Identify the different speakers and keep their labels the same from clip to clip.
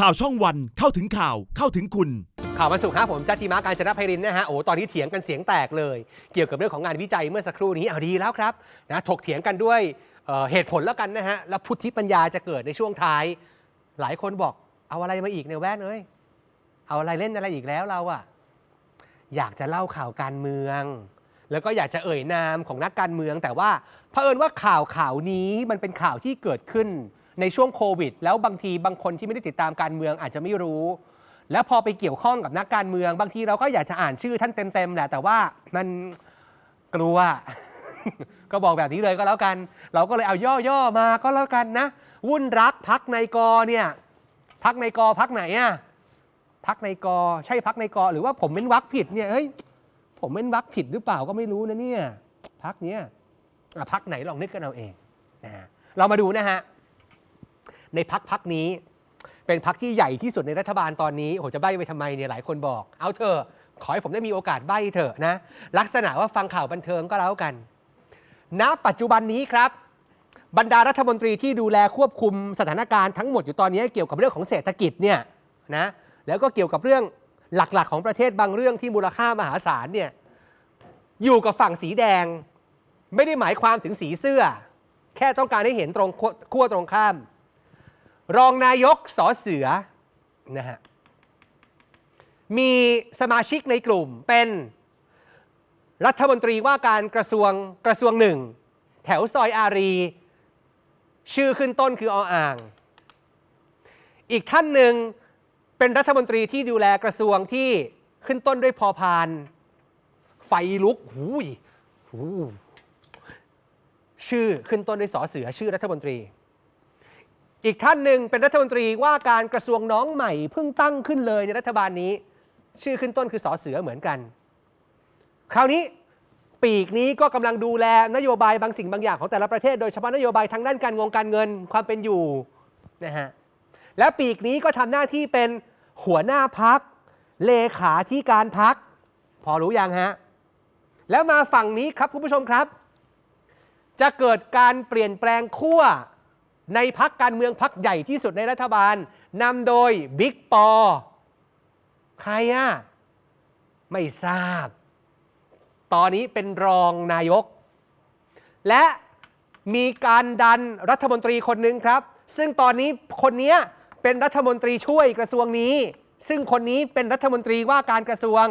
Speaker 1: ข่าวช่องวันเข้าถึงข่าวเข้าถึงคุณ
Speaker 2: ข่าววันศุกร์ครับผมจัตติมาการจนไพรินทร์นะฮะโอ้ตอนนี้เถียงกันเสียงแตกเลย เกี่ยวกับเรื่องของงานวิจัยเมื่อสักครู่นี้เอาดีแล้วครับนะถกเถียงกันด้วยเอ่อเหตุผลแล้วกันนะฮะแล้วพุทธิปัญญาจะเกิดในช่วงท้าย หลายคนบอกเอาอะไรมาอีกเนี่ยแว่นเอ้ยเอาอะไรเล่นอะไรอีกแล้วเราอะอยากจะเล่าข่าวการเมือง แล้วก็อยากจะเอ่ยนามของนักการเมือง แต่ว่าเผอิญว่าข่าวข่าวนี้มันเป็นข่าวที่เกิดขึ้น ในช่วงโควิด แล้วบางทีบางคนที่ไม่ได้ติดตามการเมืองอาจจะไม่รู้ แล้วพอไปเกี่ยวข้องกับนักการเมือง บางทีเราก็อยากจะอ่านชื่อท่านเต็มๆแหละแต่ว่ามันกลัว ก็บอกแบบนี้เลยก็แล้วกัน เราก็เลยเอาย่อๆมาก็แล้วกันนะ วุ่นรักพักในกอเนี่ยพักในกอพักไหนอะพักในกอใช่พักในกอหรือว่าผมเป็นวักผิดเนี่ยเฮ้ยผมเป็นวักผิดหรือเปล่าก็ไม่รู้นะเนี่ยพักเนี้ยอะพักไหนลองนึกกันเอาเองนะฮะเรามาดูนะฮะ ในพักพักนี้ เป็นพักที่ใหญ่ที่สุดในรัฐบาลตอนนี้โหจะใบ้ไปทำไมเนี่ยหลายคนบอก เอาเถอะขอให้ผมได้มีโอกาสใบ้เถอะนะลักษณะว่าฟังข่าวบันเทิงก็แล้วกัน ณ ปัจจุบันนี้ครับ บรรดารัฐมนตรีที่ดูแลควบคุมสถานการณ์ทั้งหมดอยู่ตอนนี้เกี่ยวกับเรื่องของเศรษฐกิจเนี่ยนะแล้วก็เกี่ยวกับเรื่องหลักๆ ของประเทศบางเรื่องที่มูลค่ามหาศาลเนี่ยอยู่กับฝั่งสีแดง ไม่ได้หมายความถึงสีเสื้อ แค่ต้องการให้เห็นตรงขั้วตรงข้าม รองนายกสอเสือนะฮะมีสมาชิกในกลุ่มเป็นรัฐมนตรีว่าการกระทรวงกระทรวงหนึ่ง แถวซอยอารี ชื่อขึ้นต้นคือออ่าง อีกท่านหนึ่งเป็นรัฐมนตรีที่ดูแลกระทรวงที่ขึ้นต้นด้วยพอพาน ไฟลุกหูยหูชื่อขึ้นต้นด้วยสอเสือชื่อรัฐมนตรี อีกท่านหนึ่งเป็นรัฐมนตรีว่าการกระทรวงน้องใหม่เพิ่งตั้งขึ้นเลยในรัฐบาลนี้ ชื่อขึ้นต้นคือสอเสือเหมือนกัน คราวนี้ปีกนี้ก็กำลังดูแลนโยบายบางสิ่งบางอย่างของแต่ละประเทศ โดยเฉพาะนโยบายทางด้านการงงการเงินความเป็นอยู่นะฮะและปีกนี้ก็ทำหน้าที่เป็นหัวหน้าพักเลขาที่การพัก พอรู้ยังฮะแล้วมาฝั่งนี้ครับคุณผู้ชมครับ จะเกิดการเปลี่ยนแปลงขั้ว ในพักการเมืองพักใหญ่ที่สุดในรัฐบาลนำโดยบิ๊กปอ ใครอะไม่ทราบ ตอนนี้เป็นรองนายก และมีการดันรัฐมนตรีคนหนึ่งครับ ซึ่งตอนนี้คนนี้เป็นรัฐมนตรีช่วยกระทรวงนี้ ซึ่งคนนี้เป็นรัฐมนตรีว่าการกระทรวง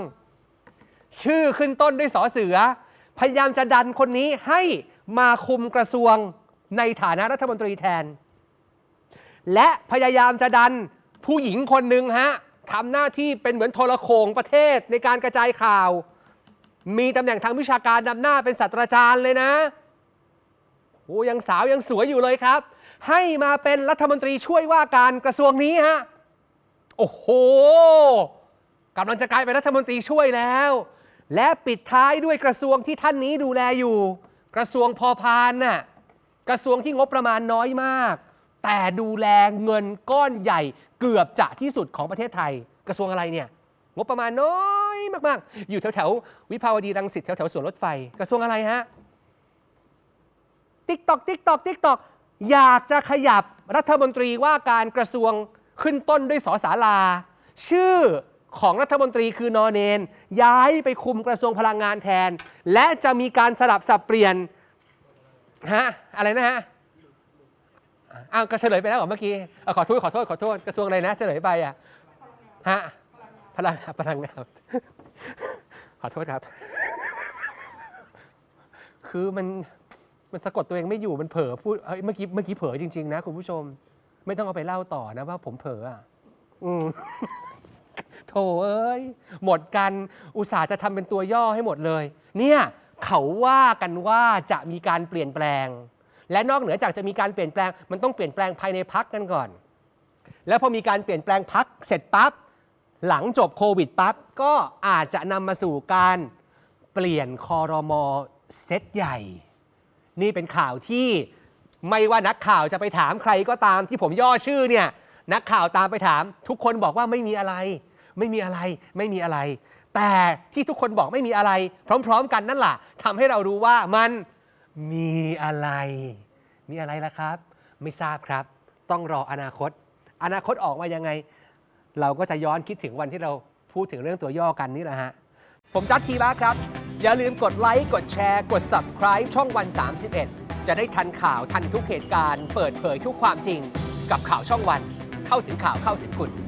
Speaker 2: ชื่อขึ้นต้นด้วยสอเสือ พยายามจะดันคนนี้ให้มาคุมกระทรวง ในฐานะรัฐมนตรีแทน และพยายามจะดันผู้หญิงคนหนึ่งฮะทำหน้าที่เป็นเหมือนโทรโขงประเทศในการกระจายข่าว มีตำแหน่งทางวิชาการนำหน้าเป็นศาสตราจารย์เลยนะโอ้ยังสาวยังสวยอยู่เลยครับ ให้มาเป็นรัฐมนตรีช่วยว่าการกระทรวงนี้ฮะโอ้โหกำลังจะกลายเป็นรัฐมนตรีช่วยแล้ว และปิดท้ายด้วยกระทรวงที่ท่านนี้ดูแลอยู่ กระทรวงพอพานน่ะ กระทรวงที่งบประมาณน้อยมาก แต่ดูแลเงินก้อนใหญ่เกือบจะที่สุดของประเทศไทย กระทรวงอะไรเนี่ยงบประมาณน้อยมากๆ อยู่แถวแถวๆวิภาวดีรังสิตแถวแถวๆสวนรถไฟ กระทรวงอะไรฮะติ๊กตอกติ๊กตอกติ๊กตอกอยากจะขยับรัฐมนตรีว่าการกระทรวงขึ้นต้นด้วยสอสาราชื่อของรัฐมนตรีคือนอเนน ย้ายไปคุมกระทรวงพลังงานแทน และจะมีการสลับสับเปลี่ยน ฮะอะไรนะฮะอ้าวก็เฉลยไปแล้วเหรอเมื่อกี้เอ่อขอโทษขอโทษขอโทษกระทรวงอะไรนะเฉลยไปอะฮะพลังพลังงานขอโทษครับ คือมันมันสะกดตัวเองไม่อยู่มันเผลอพูดเฮ้ยเมื่อกี้เมื่อกี้เผลอจริง ๆ นะคุณผู้ชม ไม่ต้องเอาไปเล่าต่อนะว่าผมเผลออะอืมโถเอ้ยหมดกันอุตส่าห์จะทำเป็นตัวย่อให้หมดเลย เนี่ย เขาว่ากันว่าจะมีการเปลี่ยนแปลง และนอกเหนือจากจะมีการเปลี่ยนแปลง มันต้องเปลี่ยนแปลงภายในพักกันก่อน แล้วพอมีการเปลี่ยนแปลงพักเสร็จปั๊บหลังจบโควิดปั๊บก็อาจจะนำมาสู่การเปลี่ยนคอรมอเซตใหญ่ นี่เป็นข่าวที่ไม่ว่านักข่าวจะไปถามใครก็ตามที่ผมย่อชื่อเนี่ยนักข่าวตามไปถาม ทุกคนบอกว่าไม่มีอะไร ไม่มีอะไร ไม่มีอะไร แต่ที่ทุกคนบอกไม่มีอะไร พร้อม ๆ กันนั่นแหละทำให้เรารู้ว่ามันมีอะไร มีอะไรล่ะครับ ไม่ทราบครับ ต้องรออนาคต อนาคตออกมายังไง เราก็จะย้อนคิดถึงวันที่เราพูดถึงเรื่องตัวย่อกันนี่แหละฮะ ผมจัดทีละครับ อย่าลืมกดไลค์ กดแชร์ กด subscribe ช่องวัน 31 จะได้ทันข่าวทันทุกเหตุการณ์ เปิดเผยทุกความจริง กับข่าวช่องวัน เข้าถึงข่าวเข้าถึงคุณ